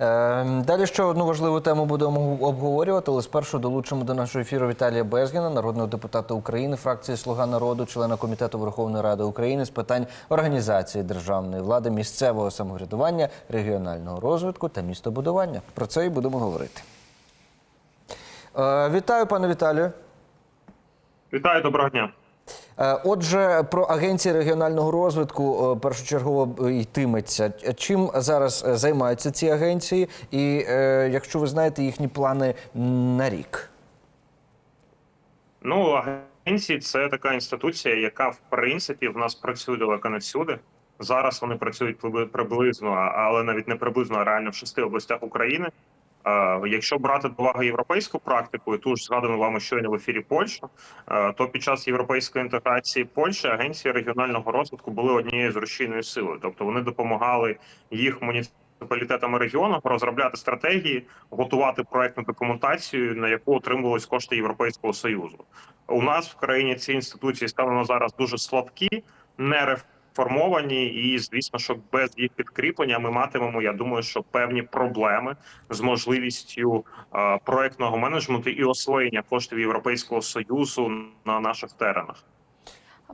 Е, Далі ще одну важливу тему будемо обговорювати, але спершу долучимо до нашого ефіру Віталія Безгіна, народного депутата України, фракції Слуга народу, члена комітету Верховної Ради України з питань організації державної влади, місцевого самоврядування, регіонального розвитку та містобудування. Про це і будемо говорити. Е, Вітаю, пане Віталію. Вітаю, доброго дня. Е, Отже, про агенції регіонального розвитку е, першочергово е, йтиметься. Чим зараз займаються ці агенції, і якщо ви знаєте їхні плани на рік? Ну, агенції це така інституція, яка в принципі в нас працює далеко не всюди. Зараз вони працюють прибли- приблизно, але навіть не приблизно, а реально в шести областях України. Е, Якщо брати до уваги європейську практику, і ту ж згадану вами щойно в ефірі Польща, е, то під час європейської інтеграції Польщі агенції регіонального розвитку були однією з рушійною силою, тобто вони допомагали їх муніципалітетам і регіонам розробляти стратегії, готувати проектну документацію, на яку отримувались кошти Європейського союзу. У нас в країні ці інституції станом зараз дуже слабкі, не реформовані, і звісно, що без їх підкріплення ми матимемо. Я думаю, що певні проблеми з можливістю е, проектного менеджменту і освоєння коштів Європейського союзу на наших теренах.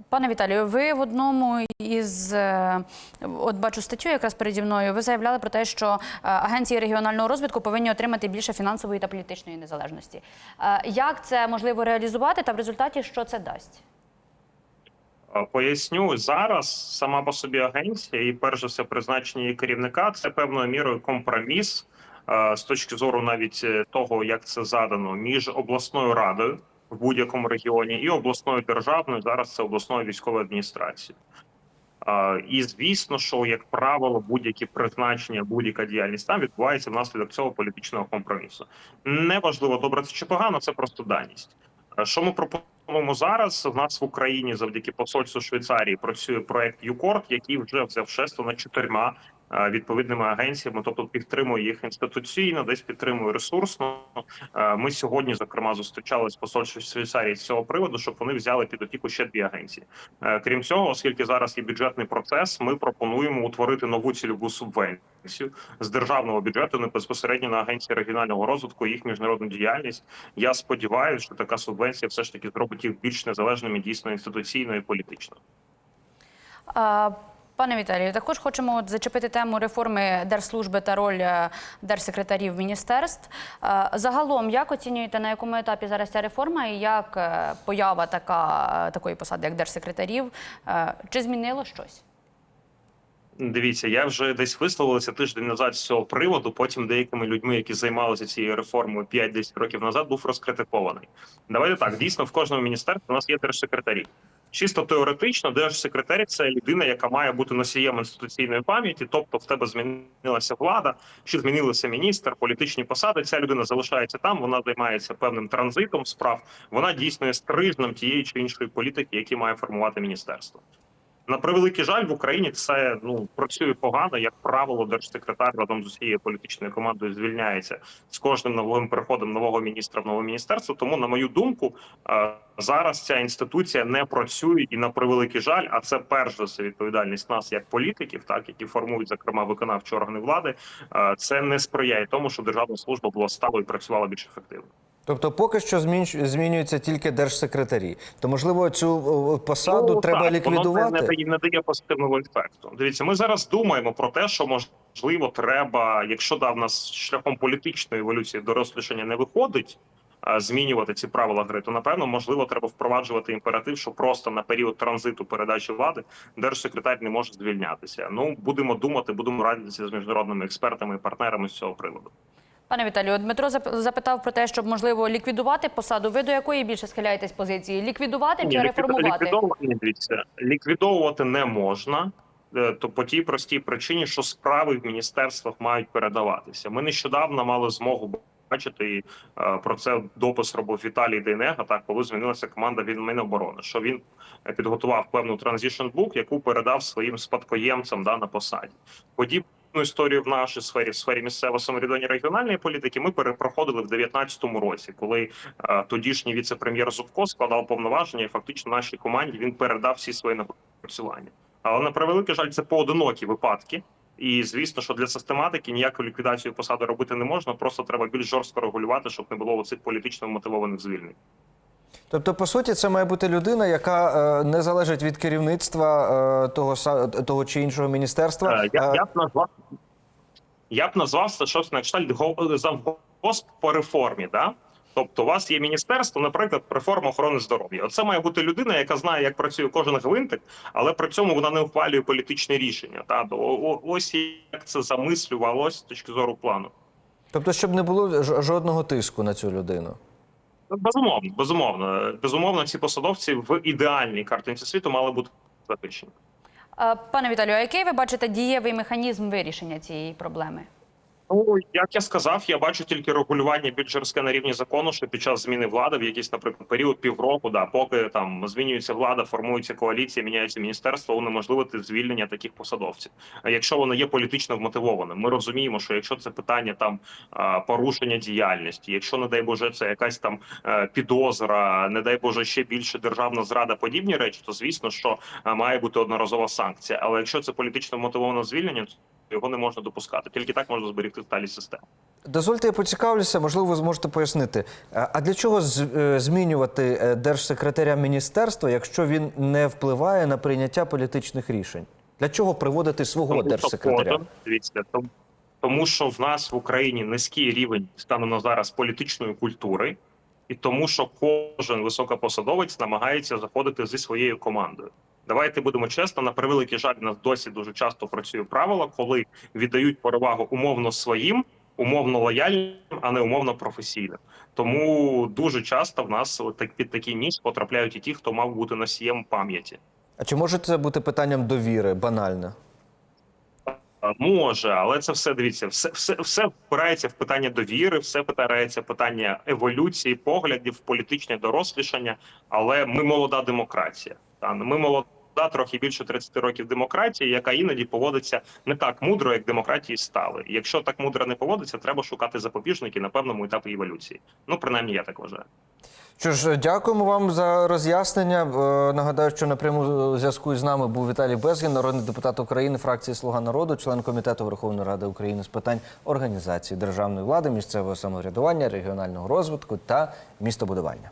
Пане Віталію, ви в одному із е, от бачу статтю, якраз переді мною. Ви заявляли про те, що е, агенції регіонального розвитку повинні отримати більше фінансової та політичної незалежності. Е, Як це можливо реалізувати, та в результаті що це дасть? Е, Поясню зараз сама по собі агенція і перш за все призначення її керівника це певною мірою компроміс е, з точки зору навіть е, того, як це задано між обласною радою в будь-якому регіоні і обласною державною. Зараз це обласною військовою адміністрацією. І звісно, що як правило, будь-які призначення, будь-яка діяльність там відбувається внаслідок цього політичного компромісу. Неважливо, добре це чи погано, це просто даність. Що ми пропонуємо зараз? в нас в Україні завдяки посольству Швейцарії працює проект ЮКОРТ, який вже взяв шесто над чотирма відповідними агенціями, тобто підтримує їх інституційно, десь підтримує ресурсно. Е, Ми сьогодні, зокрема, зустрічалися з посольством Швейцарії з цього приводу, щоб вони взяли під опіку ще дві агенції. Е, Крім цього, оскільки зараз є бюджетний процес, ми пропонуємо утворити нову цільову субвенцію з державного бюджету не безпосередньо на агенції регіонального розвитку, їх міжнародну діяльність. Я сподіваюся, що така субвенція все ж таки зробить їх більш незалежними, дійсно інституційно і політично. Е, Пане Віталію, також хочемо от зачепити тему реформи держслужби та роль е, держсекретарів міністерств. Е, Загалом, як оцінюєте, на якому етапі зараз ця реформа і як е, поява така, такої посади, як держсекретарів, чи змінило щось? Дивіться, я вже десь висловився тиждень назад з цього приводу. Потім деякими людьми, які займалися цією реформою 5-10 років назад, був розкритикований. Давайте так. Дійсно, в кожному міністерстві у нас є держсекретарі. Чисто теоретично, держсекретар це людина, яка має бути носієм інституційної пам'яті, тобто в тебе змінилася влада, чи змінилися міністр, політичні посади. Ця людина залишається там. Вона займається певним транзитом справ. Вона дійсно є стрижнем тієї чи іншої політики, які має формувати міністерство. На превеликий жаль, в Україні це ну працює погано. Як правило, держсекретар разом з усією політичною командою звільняється з кожним новим приходом нового міністра в нове міністерство. Тому, на мою думку, е, зараз ця інституція не працює і на превеликий жаль. А це перш за все відповідальність нас як політиків, так які формують зокрема виконавчі органи влади. е, Це не сприяє тому, що державна служба була сталою і працювала більш ефективно. Тобто, поки що змінюються тільки держсекретарі. То можливо цю посаду Ну, треба так, ліквідувати. Воно не, не дає позитивного ефекту. Дивіться, ми зараз думаємо про те, що можливо треба, якщо да, в нас шляхом політичної еволюції дорослішання не виходить. Змінювати ці правила гри, то напевно можливо треба впроваджувати імператив, що просто на період транзиту передачі влади держсекретар не може звільнятися. Ну будемо думати, будемо радитися з міжнародними експертами і партнерами з цього приводу. Пане Віталію, Дмитро зап- запитав про те, щоб можливо ліквідувати посаду. Ви до якої більше схиляєтесь позиції? Ліквідувати чи реформувати? Ліквідовувати, ліквідовувати не можна. е, То по тій простій причині, що справи в міністерствах мають передаватися. Ми нещодавно мали змогу бачити і е, про це допис робив Віталій Дейнега. Так, коли змінилася команда від Міноборони, що він підготував певну транзішн бук, яку передав своїм спадкоємцям да, на посаді. Подібну історію в нашій сфері, в сфері місцевого самоврядування регіональної політики, ми перепроходили в 2019 році, коли е, тодішній віце-прем'єр Зубко складав повноваження, і фактично нашій команді він передав всі свої напрацювання. Але на превеликий жаль, це поодинокі випадки. І звісно, що для систематики ніяку ліквідацію посади робити не можна. Просто треба більш жорстко регулювати, щоб не було оцих політично мотивованих звільнень. Тобто, по суті, це має бути людина, яка е, не залежить від керівництва е, того, того чи іншого міністерства. Е, Я, я б назвав я б назвав це щось на кшталт го- завгосп по реформі. Да? Тобто, у вас є міністерство, наприклад, реформа охорони здоров'я. Оце має бути людина, яка знає, як працює кожен гвинтик, але при цьому вона не ухвалює політичні рішення. Та ось як це замислювалось з точки зору плану. Тобто, щоб не було жодного тиску на цю людину. Безумовно, безумовно, безумовно, ці посадовці в ідеальній картинці світу мали бути захищені. Е, Пане Віталію, а який ви бачите дієвий механізм вирішення цієї проблеми? Ну, як я сказав, я бачу тільки регулювання більш жорстке на рівні закону, що під час зміни влади в якийсь, наприклад, період півроку, да, поки там змінюється влада, формується коаліція, міняється міністерство, унеможливити звільнення таких посадовців. Якщо воно є політично вмотивованим, ми розуміємо, що якщо це питання там порушення діяльності, якщо не дай Боже, це якась там е, підозра, не дай Боже, ще більше державна зрада, подібні речі, то звісно, що е, має бути одноразова санкція. Але якщо це політично вмотивоване звільнення, то його не можна допускати. Тільки так можна зберегти сталі системи. Дозвольте, я поцікавлюся, можливо, ви зможете пояснити. А для чого е, змінювати е, держсекретаря міністерства, якщо він не впливає на прийняття політичних рішень? Для чого приводити свого Тому держсекретаря? дивіться, тому, тому що в нас в Україні низький рівень станом на зараз політичної культури, і тому, що кожен високопосадовець намагається заходити зі своєю командою. Давайте будемо чесно, на превеликий жаль, у нас досі дуже часто працює правило, коли віддають перевагу умовно своїм, умовно лояльним, а не умовно професійним. Тому дуже часто в нас так під такий ніж потрапляють і ті, хто мав бути носієм пам'яті. А чи може це бути питанням довіри, банальне? Може, але це все дивіться, все, все, все впирається в питання довіри, все впирається в питання еволюції, поглядів, політичне дорослішання. Але ми молода демократія. Та ми молода, трохи більше 30 років демократії, яка іноді поводиться не так мудро, як демократії стали. І Якщо так мудро не поводиться, треба шукати запобіжники на певному етапі еволюції. Ну принаймні, я так вважаю. Що ж, дякуємо вам за роз'яснення. Е, Нагадаю, що на прямому зв'язку з нами був Віталій Безгін, народний депутат України, фракції Слуга народу, член комітету Верховної Ради України з питань організації державної влади, місцевого самоврядування, регіонального розвитку та містобудування.